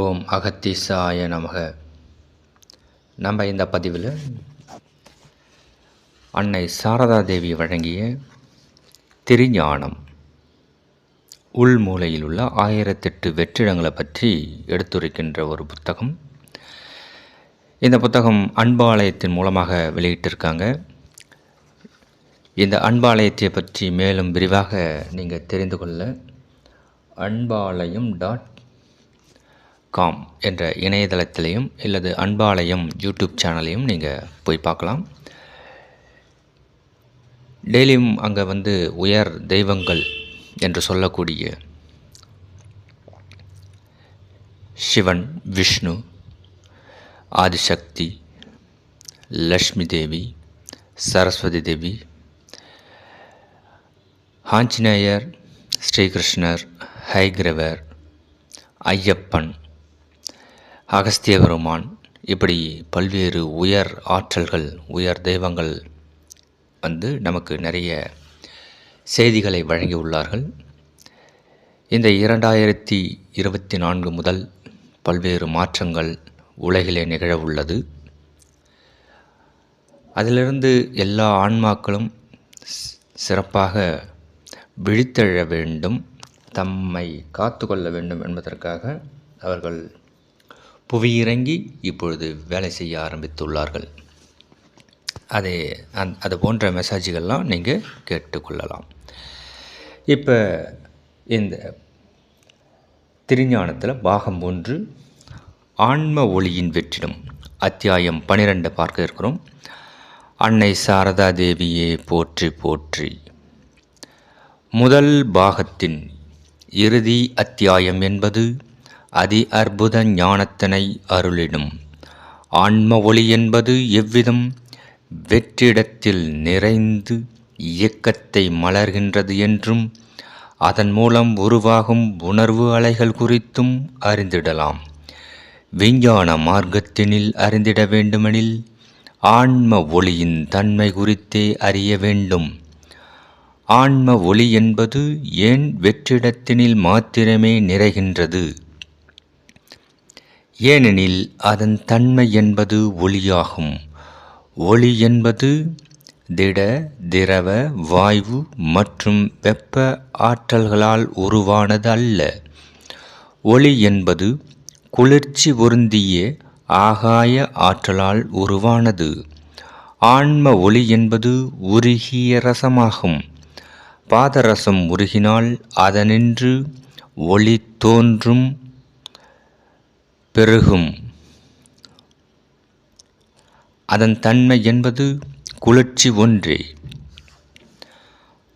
ஓம் அகத்தீசாய நமக. நம்ம இந்த பதிவில் அன்னை சாரதா தேவி வழங்கிய திருஞானம் உள்மூலையில் உள்ள ஆயிரத்தெட்டு வெற்றிடங்களை பற்றி எடுத்துரைக்கின்ற ஒரு புத்தகம். இந்த புத்தகம் அன்பாலயத்தின் மூலமாக வெளியிட்டிருக்காங்க. இந்த அன்பாலயத்தை பற்றி மேலும் விரிவாக நீங்கள் தெரிந்து கொள்ள அன்பாலயம் டாட் காம் என்ற இணையதளத்திலையும் இல்லது அன்பாலயம் யூடியூப் சேனலையும் நீங்கள் போய் பார்க்கலாம். டெய்லியும் அங்கே வந்து உயர் தெய்வங்கள் என்று சொல்லக்கூடிய சிவன் விஷ்ணு ஆதிசக்தி லக்ஷ்மி தேவி சரஸ்வதி தேவி ஆஞ்சநேயர் ஸ்ரீகிருஷ்ணர் ஹைகிரவர் ஐயப்பன் அகஸ்திய பெருமான் இப்படி பல்வேறு உயர் ஆற்றல்கள் உயர் தெய்வங்கள் வந்து நமக்கு நிறைய செய்திகளை வழங்கியுள்ளார்கள். இந்த இரண்டாயிரத்தி இருபத்தி நான்கு முதல் பல்வேறு மாற்றங்கள் உலகிலே நிகழ உள்ளது அதிலிருந்து எல்லா ஆன்மாக்களும் சிறப்பாக விழித்தெழ வேண்டும் தம்மை காத்து கொள்ள வேண்டும் என்பதற்காக அவர்கள் புவியிறங்கி இப்பொழுது வேலை செய்ய ஆரம்பித்துள்ளார்கள். அதே அந் அது போன்ற மெசேஜ்கள்லாம் நீங்கள் கேட்டுக்கொள்ளலாம். இப்போ இந்த திருஞானத்தில் பாகம் ஒன்று ஆன்ம ஒளியின் வெற்றிடம் அத்தியாயம் பனிரெண்டு பார்க்க இருக்கிறோம். அன்னை சாரதா தேவியே போற்றி போற்றி. முதல் பாகத்தின் இறுதி அத்தியாயம் என்பது அதி அற்புத ஞானத்தினை அருளிடும். ஆன்ம ஒளி என்பது எவ்விதம் வெற்றிடத்தில் நிறைந்து இயக்கத்தை மலர்கின்றது என்றும் அதன் மூலம் உருவாகும் உணர்வு அலைகள் குறித்தும் அறிந்திடலாம். விஞ்ஞான மார்க்கத்தினில் அறிந்திட வேண்டுமெனில் ஆன்ம ஒளியின் தன்மை குறித்தே அறிய வேண்டும். ஆன்ம ஒளி என்பது ஏன் வெற்றிடத்தினில் மாத்திரமே நிறைகின்றது? ஏனெனில் அதன் தன்மை என்பது ஒளியாகும். ஒளி என்பது திட திரவ வாயு மற்றும் வெப்ப ஆற்றல்களால் உருவானது அல்ல ஒளி என்பது குளிர்ச்சி பொருந்திய ஆகாய ஆற்றலால் உருவானது. ஆன்ம ஒளி என்பது உருகிய ரசமாகும். பாதரசம் உருகினால் அதனின்று ஒளி தோன்றும் பெருகும். அதன் தன்மை என்பது குளிர்ச்சி ஒன்றே.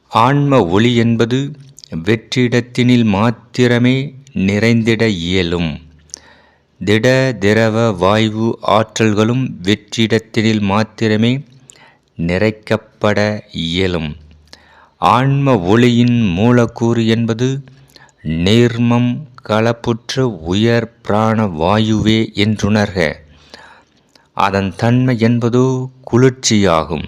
ஆன்ம ஒளி என்பது வெற்றிடத்தினில் மாத்திரமே நிறைந்திட இயலும். திட திரவ வாயு ஆற்றல்களும் வெற்றிடத்தினில் மாத்திரமே நிறைக்கப்பட இயலும். ஆன்ம ஒளியின் மூலக்கூறு என்பது நேர்மம் கலப்புற்ற உயர் பிராண வாயுவே என்றுணர்க. அதன் தன்மை என்பதோ குளிர்ச்சியாகும்.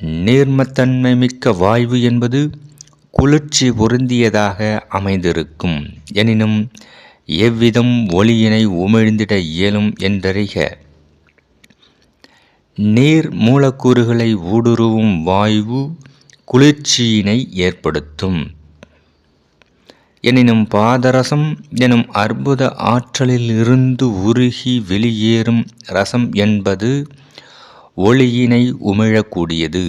நீர்மத்தன்மை மிக்க வாயு என்பது குளிர்ச்சி பொருந்தியதாக அமைந்திருக்கும். எனினும் எவ்விதம் ஒளியினை உமிழ்ந்திட இயலும் என்றறிக. நீர் மூலக்கூறுகளை ஊடுருவும் வாயு குளிர்ச்சியினை ஏற்படுத்தும். எனினும் பாதரசம் எனும் அற்புத ஆற்றலில் இருந்து உருகி வெளியேறும் ரசம் என்பது ஒளியினை உமிழக்கூடியது.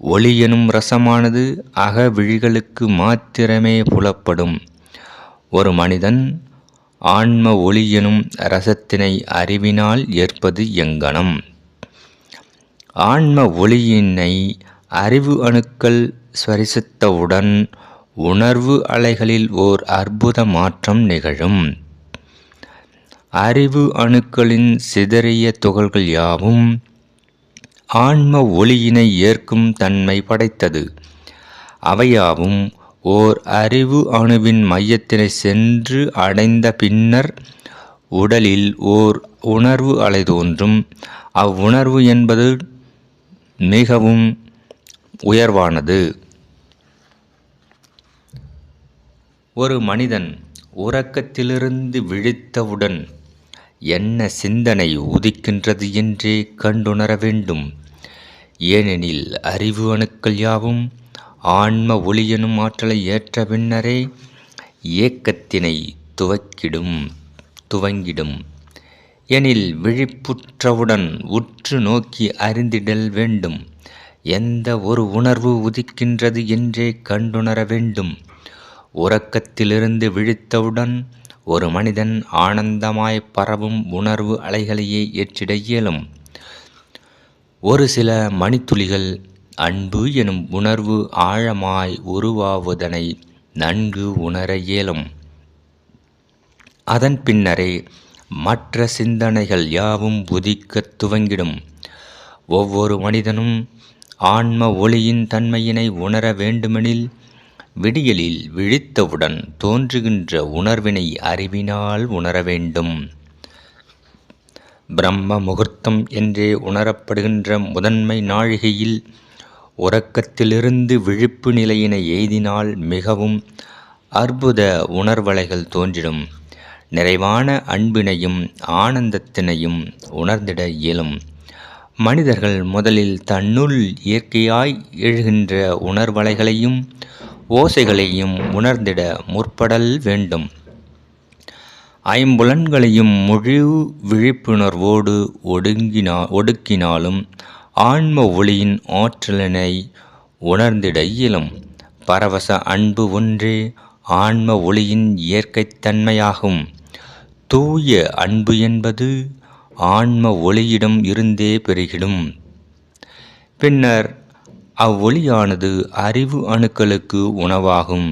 ஒளி எனும் ரசமானது அகவிழிகளுக்கு மாத்திரமே புலப்படும். ஒரு மனிதன் ஆன்ம ஒளி எனும் ரசத்தினை அறிவினால் ஏற்பது எங்கனம். ஆன்ம ஒளியினை அறிவு அணுக்கள் ஸ்வரிசித்தவுடன் உணர்வு அலைகளில் ஓர் அற்புத மாற்றம் நிகழும். அறிவு அணுக்களின் சிதறிய துகள்கள் யாவும் ஆன்ம ஒளியினை ஏற்கும் தன்மை படைத்தது. அவையாவும் ஓர் அறிவு அணுவின் மையத்தினை சென்று அடைந்த பின்னர் உடலில் ஓர் உணர்வு அலை தோன்றும். அவ்வுணர்வு என்பது மிகவும் உயர்வானது. ஒரு மனிதன் உறக்கத்திலிருந்து விழித்தவுடன் என்ன சிந்தனை உதிக்கின்றது என்றே கண்டுணர வேண்டும். ஏனெனில் அறிவு அணுக்கள் யாவும் ஆன்ம ஒளியனும் ஆற்றலை ஏற்ற பின்னரே இயக்கத்தினை துவக்கிடும் துவங்கிடும். எனில் விழிப்புற்றவுடன் உற்று நோக்கி அறிந்திடல் வேண்டும். எந்த ஒரு உணர்வு உதிக்கின்றது என்றே கண்டுணர வேண்டும். உறக்கத்திலிருந்து விழித்தவுடன் ஒரு மனிதன் ஆனந்தமாய் பரவும் உணர்வு அலைகளையே ஏற்றிட இயலும். ஒரு சில மணித்துளிகள் அன்பு எனும் உணர்வு ஆழமாய் உருவாவதனை நன்கு உணர இயலும். அதன் பின்னரே மற்ற சிந்தனைகள் யாவும் உதிக்கத் துவங்கிடும். ஒவ்வொரு மனிதனும் ஆன்ம ஒளியின் தன்மையினை உணர வேண்டுமெனில் விடியலில் விழித்தவுடன் தோன்றுகின்ற உணர்வினை அறிவினால் உணர வேண்டும். பிரம்ம முகூர்த்தம் என்றே உணரப்படுகின்ற முதன்மை நாழிகையில் உறக்கத்திலிருந்து விழிப்பு நிலையினை எய்தினால் மிகவும் அற்புத உணர்வலைகள் தோன்றிடும். நிறைவான அன்பினையும் ஆனந்தத்தினையும் உணர்ந்திட இயலும். மனிதர்கள் முதலில் தன்னுள் இயற்கையாய் எழுகின்ற உணர்வலைகளையும் ஓசைகளையும் உணர்ந்திட முற்படல் வேண்டும். ஐம்புலன்களையும் முழு விழிப்புணர்வோடு ஒடுங்கினா ஒடுக்கினாலும் ஆன்ம ஒளியின் ஆற்றலினை உணர்ந்திட இயலும். பரவச அன்பு ஒன்றே ஆன்ம ஒளியின் இயற்கைத்தன்மையாகும் தூய அன்பு என்பது ஆன்ம ஒளியிடம் இருந்தே பெருகிடும். பின்னர் அவ்வொளியானது அறிவு அணுக்களுக்கு உணவாகும்.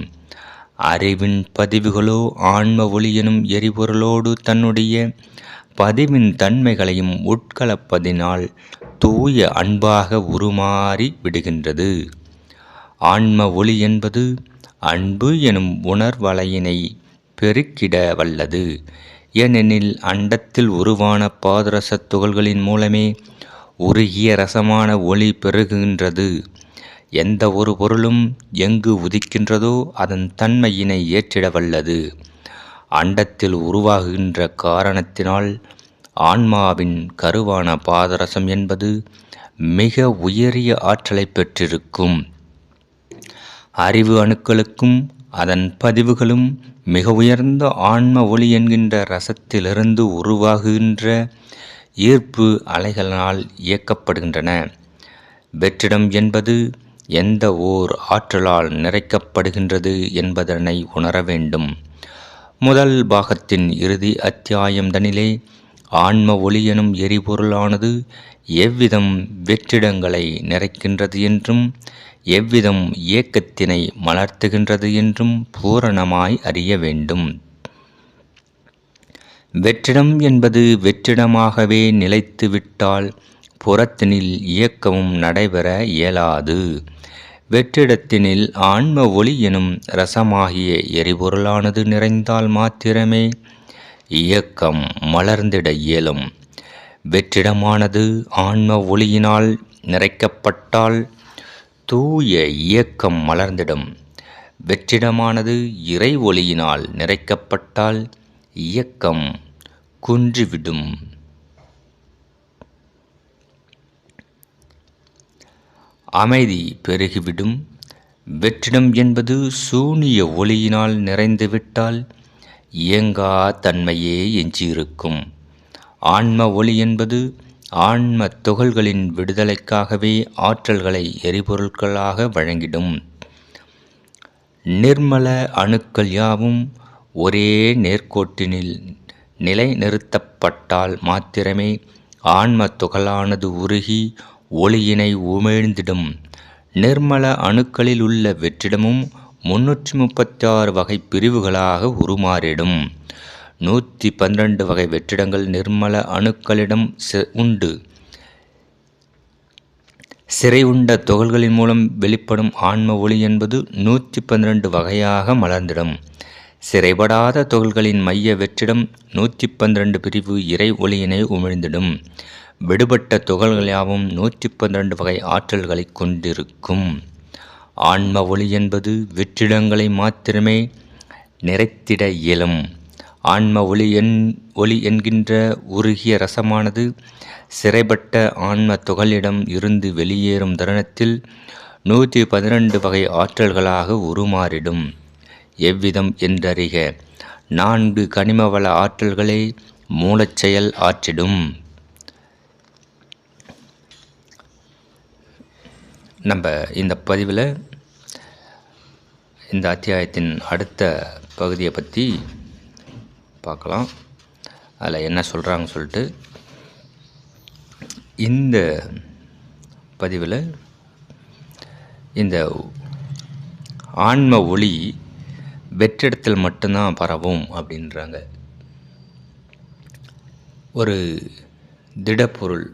அறிவின் பதிவுகளோ ஆன்ம ஒளி எனும் எரிபொருளோடு தன்னுடைய பதிவின் தன்மைகளையும் உட்கலப்பதினால் தூய அன்பாக உருமாறி விடுகின்றது. ஆன்ம ஒளி என்பது அன்பு எனும் உணர்வலையினை பெருக்கிட வல்லது. ஏனெனில் அண்டத்தில் உருவான பாதரச துகள்களின் மூலமே உருகிய ரசமான ஒளி பெருகுகின்றது. எந்த ஒரு பொருளும் எங்கு உதிக்கின்றதோ அதன் தன்மையினை ஏற்றிட வல்லது. அண்டத்தில் உருவாகுகின்ற காரணத்தினால் ஆன்மாவின் கருவான பாதரசம் என்பது மிக உயரிய ஆற்றலை பெற்றிருக்கும். அறிவு அணுக்களுக்கும் அதன் பதிவுகளும் மிக உயர்ந்த ஆன்ம ஒளி என்கின்ற ரசத்திலிருந்து உருவாகுகின்ற ஈர்ப்பு அலைகளால் இயக்கப்படுகின்றன. வெற்றிடம் என்பது எந்த ஓர் ஆற்றலால் நிறைக்கப்படுகின்றது என்பதனை உணர வேண்டும். முதல் பாகத்தின் இறுதி அத்தியாயம்தனிலே ஆன்ம ஒளி எனும் எரிபொருளானது எவ்விதம் வெற்றிடங்களை நிறைக்கின்றது என்றும் எவ்விதம் இயக்கத்தினை மலர்த்துகின்றது என்றும் பூரணமாய் அறிய வேண்டும். வெற்றிடம் என்பது வெற்றிடமாகவே நிலைத்துவிட்டால் புறத்தினில் இயக்கமும் நடைபெற இயலாது. வெற்றிடத்தினில் ஆன்ம ஒளி எனும் ரசமாகிய எரிபொருளானது நிறைந்தால் மாத்திரமே இயக்கம் மலர்ந்திட இயலும். வெற்றிடமானது ஆன்ம ஒளியினால் நிறைக்கப்பட்டால் தூய இயக்கம் மலர்ந்திடும். வெற்றிடமானது இறை ஒளியினால் நிறைக்கப்பட்டால் இயக்கம் குன்றிவிடும். அமைதி பெருகிவிடும். வெற்றிடம் என்பது சூனிய ஒளியினால் நிறைந்துவிட்டால் இயங்கா தன்மையே எஞ்சியிருக்கும். ஆன்ம ஒளி என்பது ஆன்ம துகள்களின் விடுதலைக்காகவே ஆற்றல்களை எரிபொருட்களாக வழங்கிடும். நிர்மல அணுக்கள் யாவும் ஒரே நேர்கோட்டினில் நிலைநிறுத்தப்பட்டால் மாத்திரமே ஆன்ம துகளானது உருகி ஒளியினை உமிழ்ந்திடும். நிர்மல அணுக்களில் உள்ள வெற்றிடமும் முன்னூற்றி முப்பத்தி ஆறு வகை பிரிவுகளாக உருமாறிடும். நூற்றி பன்னிரண்டு வகை வெற்றிடங்கள் நிர்மல அணுக்களிடம் உண்டு. சிறை உண்ட துகள்களின் மூலம் வெளிப்படும் ஆன்ம ஒளி என்பது நூற்றி பன்னிரண்டு வகையாக மலர்ந்திடும். சிறைபடாத துகள்களின் மைய வெற்றிடம் நூற்றி பன்னிரண்டு பிரிவு இறை ஒளியினை உமிழ்ந்திடும். விடுபட்ட துகள்கள் யாவும் நூற்றி பன்னிரண்டு வகை ஆற்றல்களை கொண்டிருக்கும். ஆன்ம ஒளி என்பது வெற்றிடங்களை மாத்திரமே நிறைத்திட இயலும். ஆன்ம ஒளி என் ஒளி என்கின்ற உருகிய ரசமானது சிறைப்பட்ட ஆன்ம துகளிடம் இருந்து வெளியேறும் தருணத்தில் நூற்றி பதினெண்டு வகை ஆற்றல்களாக உருமாறிடும். எவ்விதம் என்றறிக. நான்கு கனிமவள ஆற்றல்களை மூலச்செயல் ஆற்றிடும். நம்ம இந்த பதிவில் இந்த அத்தியாயத்தின் அடுத்த பகுதியை பற்றி பார்க்கலாம். அதில் என்ன சொல்கிறாங்கன்னு சொல்லிட்டு இந்த பதிவில் இந்த ஆன்ம ஒளி வெற்றிடத்தில் மட்டும்தான் பரவும் அப்படின்றாங்க. ஒரு திடப்பொருள்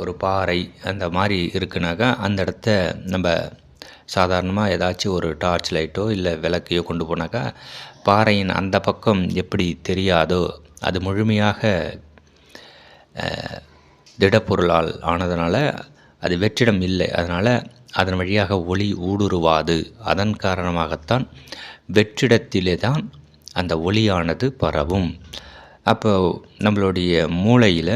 ஒரு பாறை அந்த மாதிரி இருக்குனாக்கா அந்த இடத்த நம்ம சாதாரணமாக ஏதாச்சும் ஒரு டார்ச் லைட்டோ இல்லை விளக்கையோ கொண்டு போனாக்கா பாறையின் அந்த பக்கம் எப்படி தெரியாதோ அது முழுமையாக திடப்பொருளால் ஆனதுனால அது வெற்றிடம் இல்லை. அதனால் அதன் வழியாக ஒளி ஊடுருவாது. அதன் காரணமாகத்தான் வெற்றிடத்திலே தான் அந்த ஒளியானது பரவும். அப்போ நம்மளுடைய மூளையில்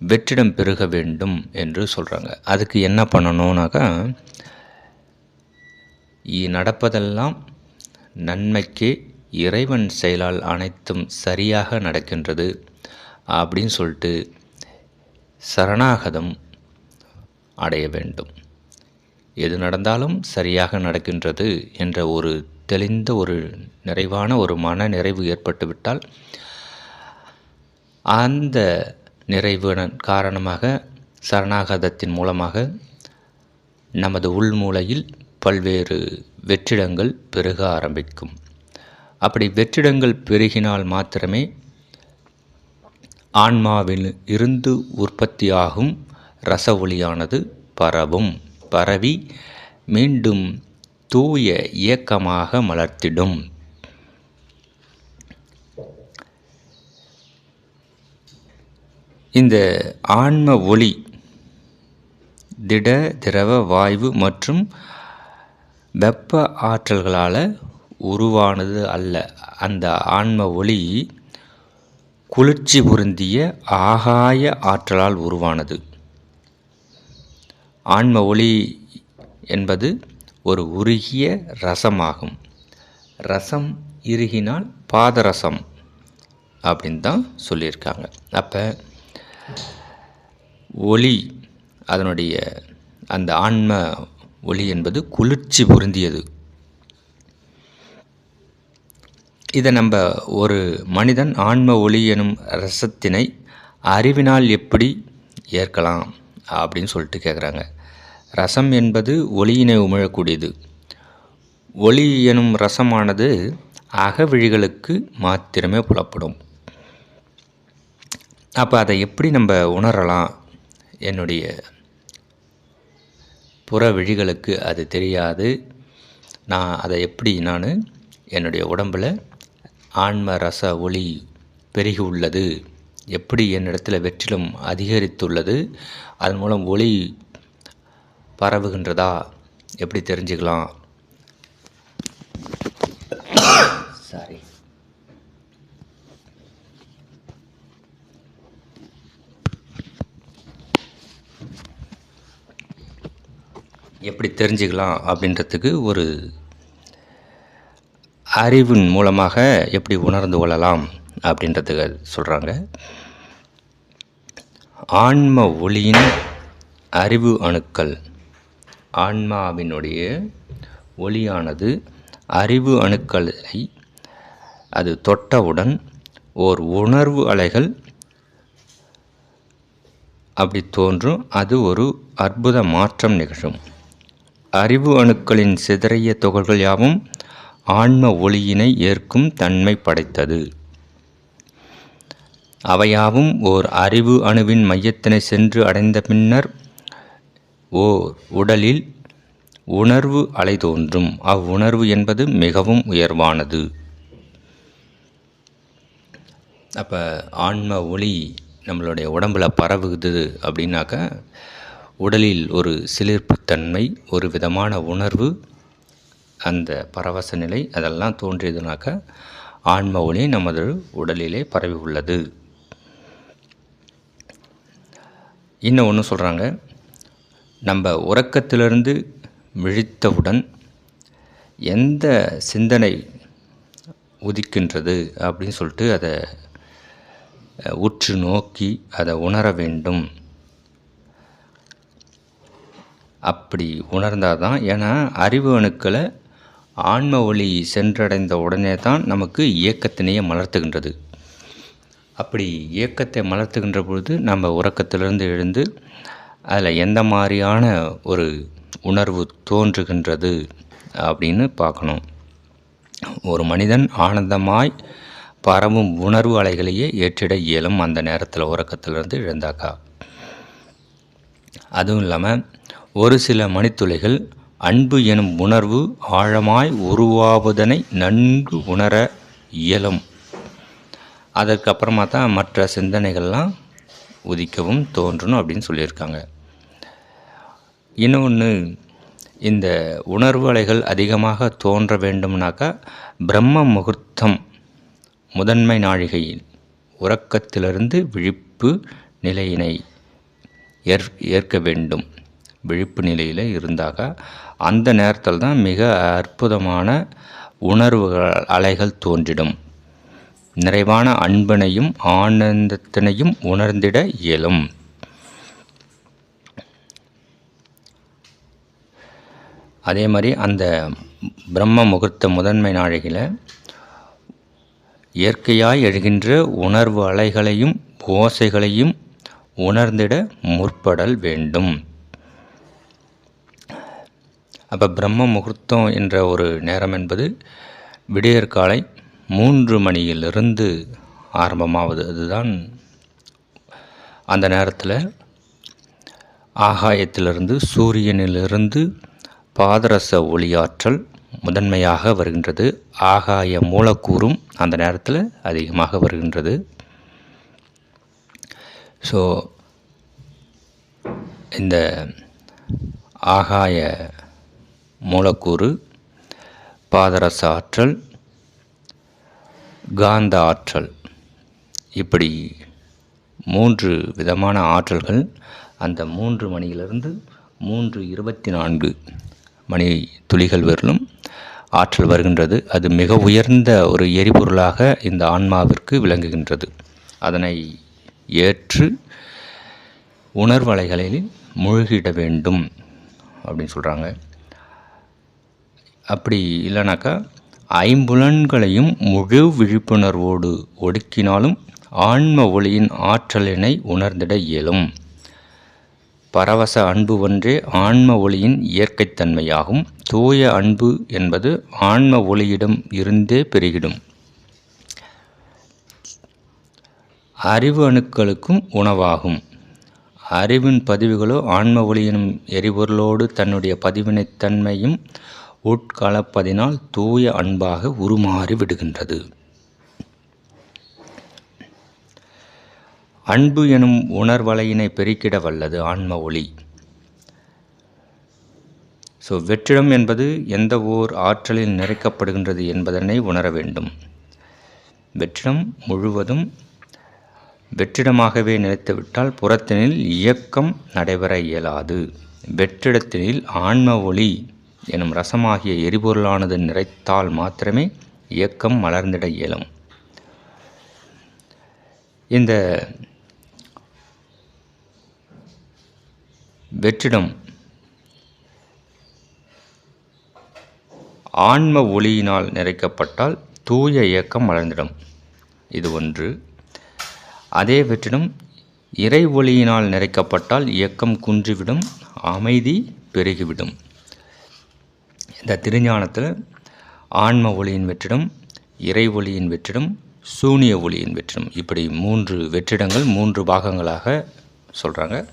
வெற்றிடம் பெருக வேண்டும் என்று சொல்கிறாங்க அதுக்கு என்ன பண்ணணும்னாக்கா நடப்பதெல்லாம் நன்மைக்கு இறைவன் செயலால் அனைத்தும் சரியாக நடக்கின்றது அப்படின்னு சொல்லிட்டு சரணாகதம் அடைய வேண்டும். எது நடந்தாலும் சரியாக நடக்கின்றது என்ற ஒரு தெளிந்த ஒரு நிறைவான ஒரு மன நிறைவு ஏற்பட்டுவிட்டால் அந்த நிறைவு காரணமாக சரணாகதத்தின் மூலமாக நமது உள்மூலையில் பல்வேறு வெற்றிடங்கள் பெருக ஆரம்பிக்கும். அப்படி வெற்றிடங்கள் பெருகினால் மாத்திரமே ஆன்மாவில் இருந்து உற்பத்தியாகும் ரச ஒளியானது பரவும். பரவி மீண்டும் தூய இயக்கமாக மலர்த்திடும். இந்த ஆன்ம ஒளி திட திரவ வாயு மற்றும் வெப்ப ஆற்றல்களால் உருவானது அல்ல. அந்த ஆன்ம ஒளி குளிர்ச்சி பொருந்திய ஆகாய ஆற்றலால் உருவானது. ஆன்ம ஒளி என்பது ஒரு உருகிய ரசமாகும். ரசம் இறுகினால் பாதரசம் அப்படின்னு தான் சொல்லியிருக்காங்க. அப்போ ஒளி அதனுடைய அந்த ஆன்ம ஒளி என்பது குளிர்ச்சி பொருந்தியது. இதை நம்ம ஒரு மனிதன் ஆன்ம ஒளி எனும் ரசத்தினை அறிவினால் எப்படி ஏற்கலாம்? அப்படின்னு சொல்லிட்டு கேட்குறாங்க ரசம் என்பது ஒளியினை உமிழக்கூடியது. ஒளி எனும் ரசமானது அகவிழிகளுக்கு மாத்திரமே புலப்படும். அப்போ அதை எப்படி நம்ம உணரலாம்? என்னுடைய புற விழிகளுக்கு அது தெரியாது. நான் அதை எப்படி நான் என்னுடைய உடம்பில் ஆன்ம ரச ஒளி பெருகி உள்ளது? எப்படி என்னிடத்தில் வெற்றிலும் அதிகரித்துள்ளது அதன் மூலம் ஒளி பரவுகின்றதா எப்படி தெரிஞ்சுக்கலாம்? சாரி எப்படி தெரிஞ்சுக்கலாம் அப்படின்றதுக்கு ஒரு அறிவின் மூலமாக எப்படி உணர்ந்து கொள்ளலாம்? அப்படின்றதுக்கு சொல்கிறாங்க ஆன்ம ஒளியின் அறிவு அணுக்கள். ஆன்மாவினுடைய ஒளியானது அறிவு அணுக்களை அது தொட்டவுடன் ஓர் உணர்வு அலைகள் அப்படி தோன்றும். அது ஒரு அற்புத மாற்றம் நிகழும். அறிவு அணுக்களின் சிதறிய துகள்கள் யாவும் ஆன்ம ஒளியினை ஏற்கும் தன்மை படைத்தது. அவையாவும் ஓர் அறிவு அணுவின் மையத்தினை சென்று அடைந்த பின்னர் ஓர் உடலில் உணர்வு அலை தோன்றும். அவ்வுணர்வு என்பது மிகவும் உயர்வானது. அப்போ ஆன்ம ஒளி நம்மளுடைய உடம்பில் பரவுகுது அப்படின்னாக்கா உடலில் ஒரு சிலிர்ப்புத்தன்மை ஒரு விதமான உணர்வு அந்த பரவச நிலை அதெல்லாம் தோன்றியதுனாக்க ஆன்ம ஒளி நமது உடலிலே பரவி உள்ளது. இன்னும் ஒன்று சொல்கிறாங்க நம்ம உறக்கத்திலிருந்து விழித்தவுடன் எந்த சிந்தனை உதிக்கின்றது அப்படின்னு சொல்லிட்டு அதை உற்று நோக்கி அதை உணர வேண்டும். அப்படி உணர்ந்தால் தான் ஏன்னா அறிவு அணுக்களை ஆன்ம ஒளி சென்றடைந்த உடனே தான் நமக்கு இயக்கத்தினையே மலர்த்துகின்றது. அப்படி இயக்கத்தை மலர்த்துகின்ற பொழுது நம்ம உறக்கத்திலிருந்து எழுந்து அதில் எந்த மாதிரியான ஒரு உணர்வு தோன்றுகின்றது அப்படின்னு பார்க்கணும். ஒரு மனிதன் ஆனந்தமாய் பரவும் உணர்வு அலைகளையே ஏற்றிட இயலும் அந்த நேரத்தில் உறக்கத்திலிருந்து எழுந்தாக்கா. அதுவும் இல்லாமல் ஒரு சில மணித்துளைகள் அன்பு எனும் உணர்வு ஆழமாய் உருவாவதனை நன்கு உணர இயலும். அதற்கப்புறமா தான் மற்ற சிந்தனைகள்லாம் உதிக்கவும் தோன்றணும் அப்படின்னு சொல்லியிருக்காங்க. இன்னொன்று இந்த உணர்வு அலைகள் அதிகமாக தோன்ற வேண்டும்னாக்கா பிரம்ம முகூர்த்தம் முதன்மை நாழிகையில் உறக்கத்திலிருந்து விழிப்பு நிலையினை ஏற் ஏற்க வேண்டும். விழிப்பு நிலையில் இருந்தாக அந்த நேரத்தில் தான் மிக அற்புதமான உணர்வுகள் அலைகள் தோன்றிடும். நிறைவான அன்பனையும் ஆனந்தத்தினையும் உணர்ந்திட இயலும். அதே மாதிரி அந்த பிரம்ம முகூர்த்த முதன்மை நாழிகையில் இயற்கையாய் எழுகின்ற உணர்வு அலைகளையும் ஓசைகளையும் உணர்ந்திட முற்படல் வேண்டும். அப்போ பிரம்ம முகூர்த்தம் என்ற ஒரு நேரம் என்பது விடியற்காலை மூன்று மணியிலிருந்து ஆரம்பமாவது. அதுதான் அந்த நேரத்தில் ஆகாயத்திலிருந்து சூரியனிலிருந்து பாதரச ஒளியாற்றல் முதன்மையாக வருகின்றது. ஆகாய மூலக்கூறும் அந்த நேரத்தில் அதிகமாக வருகின்றது. ஸோ இந்த ஆகாய மூலக்கூறு பாதரச ஆற்றல் காந்த ஆற்றல். இப்படி மூன்று விதமான ஆற்றல்கள் அந்த மூன்று மணியிலிருந்து மூன்று இருபத்தி நான்கு மணி துளிகள் வரலும் ஆற்றல் வருகின்றது. அது மிக உயர்ந்த ஒரு எரிபொருளாக இந்த ஆன்மாவிற்கு விளங்குகின்றது. அதனை ஏற்று உணர்வலைகளில் மூழ்கிட வேண்டும் அப்படின்னு சொல்கிறாங்க அப்படி இல்லைனாக்கா ஐம்புலன்களையும் முழு விழிப்புணர்வோடு ஒடுக்கினாலும் ஆன்ம ஒளியின் ஆற்றலினை உணர்ந்திட இயலும். பரவச அன்பு ஒன்றே ஆன்ம ஒளியின் இயற்கைத்தன்மையாகும். தூய அன்பு என்பது ஆன்ம ஒளியிடம் இருந்தே பெருகிடும். அறிவு அணுக்களுக்கும் உணவாகும். அறிவின் பதிவுகளோ ஆன்ம ஒளியினும் எரிபொருளோடு தன்னுடைய பதிவினைத்தன்மையும் உட்கலப்பதினால் தூய அன்பாக உருமாறி விடுகின்றது. அன்பு எனும் உணர்வலையினை பெருக்கிட வல்லது ஆன்ம ஒளி. ஸோ வெற்றிடம் என்பது எந்த ஓர் ஆற்றலில் நிறைக்கப்படுகின்றது என்பதனை உணர வேண்டும். வெற்றிடம் முழுவதும் வெற்றிடமாகவே நிலைத்துவிட்டால் புறத்தினில் இயக்கம் நடைபெற இயலாது. வெற்றிடத்தினில் ஆன்ம ஒளி எனும் ரசமாகிய எரிபொருளானது நிறைத்தால் மாத்திரமே இயக்கம் மலர்ந்திட இயலும். இந்த வெற்றிடம் ஆன்ம ஒளியினால் நிறைக்கப்பட்டால் தூய இயக்கம் மலர்ந்திடும். இது ஒன்று. அதே வெற்றிடம் இறை ஒளியினால் நிறைக்கப்பட்டால் இயக்கம் குன்றிவிடும் அமைதி பெருகிவிடும். இந்த திருஞானத்தில் ஆன்ம ஒளியின் வெற்றிடம் இறை ஒளியின் வெற்றிடம் சூனிய ஒளியின் வெற்றிடம். இப்படி மூன்று வெற்றிடங்கள் மூன்று பாகங்களாக சொல்கிறாங்க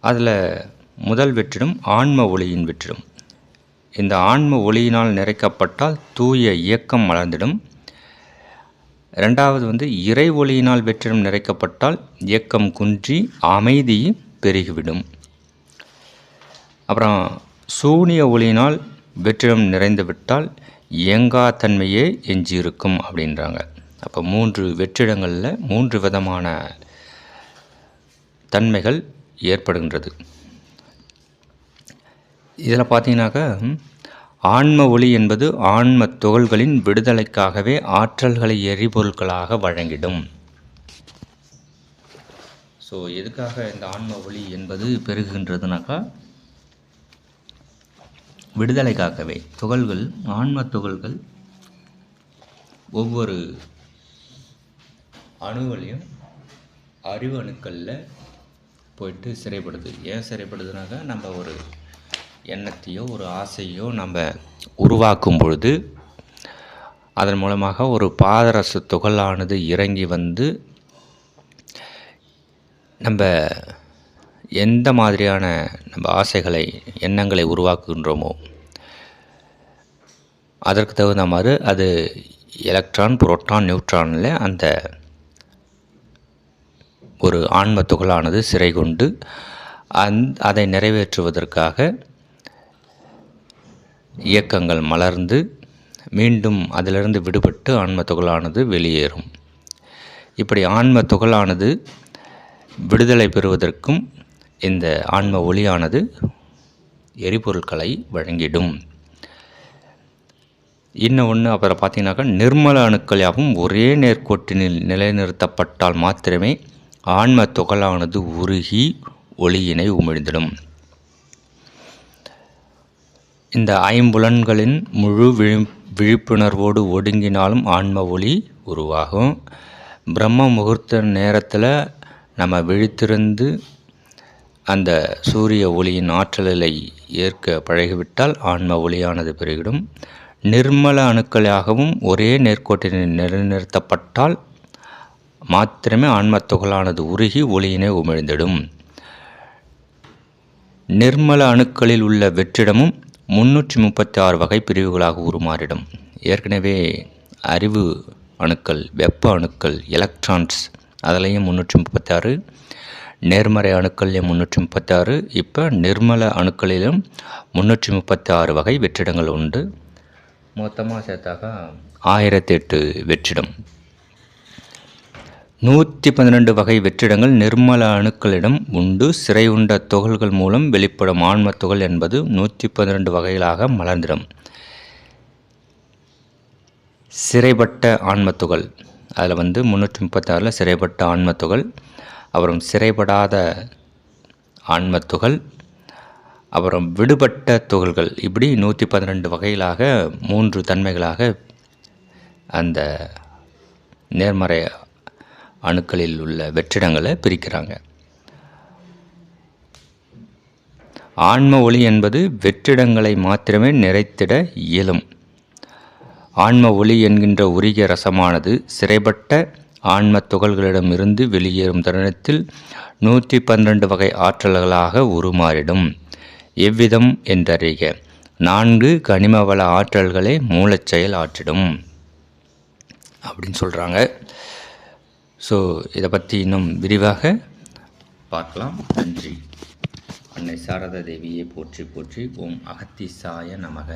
அதில் முதல் வெற்றிடம் ஆன்ம ஒளியின் வெற்றிடம். இந்த ஆன்ம ஒளியினால் நிறைக்கப்பட்டால் தூய இயக்கம் மலர்ந்திடும். ரெண்டாவது வந்து இறை ஒளியினால் வெற்றிடம் நிறைக்கப்பட்டால் இயக்கம் குன்றி அமைதி பெருகிவிடும். அப்புறம் சூனிய ஒளியினால் வெற்றிடம் நிறைந்துவிட்டால் இயங்கா தன்மையே எஞ்சியிருக்கும் அப்படின்றாங்க. அப்போ மூன்று வெற்றிடங்களில் மூன்று விதமான தன்மைகள் ஏற்படுகின்றது. இதில் பார்த்தீங்கன்னாக்கா ஆன்ம ஒளி என்பது ஆன்ம துகள்களின் விடுதலைக்காகவே ஆற்றல்களை எரிபொருட்களாக வழங்கிடும். ஸோ எதுக்காக இந்த ஆன்ம ஒளி என்பது பெருகுகின்றதுனாக்கா விடுதலைக்காகவே துகள்கள் ஆன்ம துகள்கள் ஒவ்வொரு அணுகளையும் அறிவு அணுக்களில் போயிட்டு சிறைப்படுது. ஏன் சிறைப்படுதுனாக்கா நம்ம ஒரு எண்ணத்தையோ ஒரு ஆசையோ நம்ம உருவாக்கும் பொழுது அதன் மூலமாக ஒரு பாதரச துகளானது இறங்கி வந்து நம்ம எந்த மாதிரியான நம்ம ஆசைகளை எண்ணங்களை உருவாக்குகின்றோமோ அதற்கு தகுந்த மாதிரி அது எலக்ட்ரான் புரோட்டான் நியூட்ரானில் அந்த ஒரு ஆன்ம துகளானது சிறை கொண்டு அந் அதை நிறைவேற்றுவதற்காக இயக்கங்கள் மலர்ந்து மீண்டும் அதிலிருந்து விடுபட்டு ஆன்ம துகளானது வெளியேறும். இப்படி ஆன்ம துகளானது விடுதலை பெறுவதற்கும் இந்த ஆன்ம ஒளியானது எரிபொருட்களை வழங்கிடும். இன்னும் ஒன்று அப்புறம் பார்த்தீங்கன்னாக்கா நிர்மல அணுக்கள் யாவும் ஒரே நேர்கோட்டினில் நிலைநிறுத்தப்பட்டால் மாத்திரமே ஆன்ம துகளானது உருகி ஒளியினை உமிழ்ந்திடும். இந்த ஐம்புலன்களின் முழு விழி விழிப்புணர்வோடு ஒடுங்கினாலும் ஆன்ம ஒளி உருவாகும். பிரம்ம முகூர்த்த நேரத்தில் நம்ம விழித்திருந்து அந்த சூரிய ஒளியின் ஆற்றலை ஏற்க பழகிவிட்டால் ஆன்ம ஒளியானது பெருகிடும். நிர்மல அணுக்களாகவும் ஒரே நேர்கோட்டினை நிலைநிறுத்தப்பட்டால் மாத்திரமே ஆன்ம துகளானது உருகி ஒளியினை உமிழ்ந்திடும். நிர்மல அணுக்களில் உள்ள வெற்றிடமும் முன்னூற்றி முப்பத்தி ஆறு வகை பிரிவுகளாக உருமாறிடும். ஏற்கனவே அறிவு அணுக்கள் வெப்ப அணுக்கள் எலக்ட்ரான்ஸ் அதிலையும் முன்னூற்றி முப்பத்தி ஆறு நேர்மறை அணுக்கள்லையும் முந்நூற்றி முப்பத்தாறு இப்போ நிர்மல அணுக்களிலும் முந்நூற்றி முப்பத்தி ஆறு வகை வெற்றிடங்கள் உண்டு. மொத்தமாக சேர்த்தாக ஆயிரத்தி எட்டு வெற்றிடம். நூற்றி பன்னிரெண்டு வகை வெற்றிடங்கள் நிர்மல அணுக்களிடம் உண்டு. சிறை உண்ட துகள்கள் மூலம் வெளிப்படும் ஆன்ம துகள் என்பது நூற்றி பன்னிரெண்டு வகைகளாக மலர்ந்திடும். சிறைப்பட்ட ஆன்மத்துகள் அதில் வந்து முந்நூற்றி முப்பத்தாறில் சிறைப்பட்ட ஆன்மத்துகள் அப்புறம் சிறைப்படாத ஆன்மத்துகள் அப்புறம் விடுபட்ட துகள்கள். இப்படி நூற்றி பன்னிரெண்டு வகையிலாக மூன்று தன்மைகளாக அந்த நேர்மறை அணுக்களில் உள்ள வெற்றிடங்களை பிரிக்கிறாங்க. ஆன்ம ஒளி என்பது வெற்றிடங்களை மாத்திரமே நிறைத்திட இயலும். ஆன்ம ஒளி என்கின்ற உருகிய ரசமானது சிறைப்பட்ட ஆன்ம துகள்களிடமிருந்து வெளியேறும் தருணத்தில் நூற்றி பன்னிரண்டு வகை ஆற்றல்களாக உருமாறிடும். எவ்விதம் என்றறிக. நான்கு கனிமவள ஆற்றல்களை மூலச்செயல் ஆற்றிடும். அப்படின்னு சொல்கிறாங்க ஸோ இதை பற்றி இன்னும் விரிவாக பார்க்கலாம். நன்றி. அன்னை சாரதா தேவியை போற்றி போற்றி ஓம் அகத்திசாய நமக.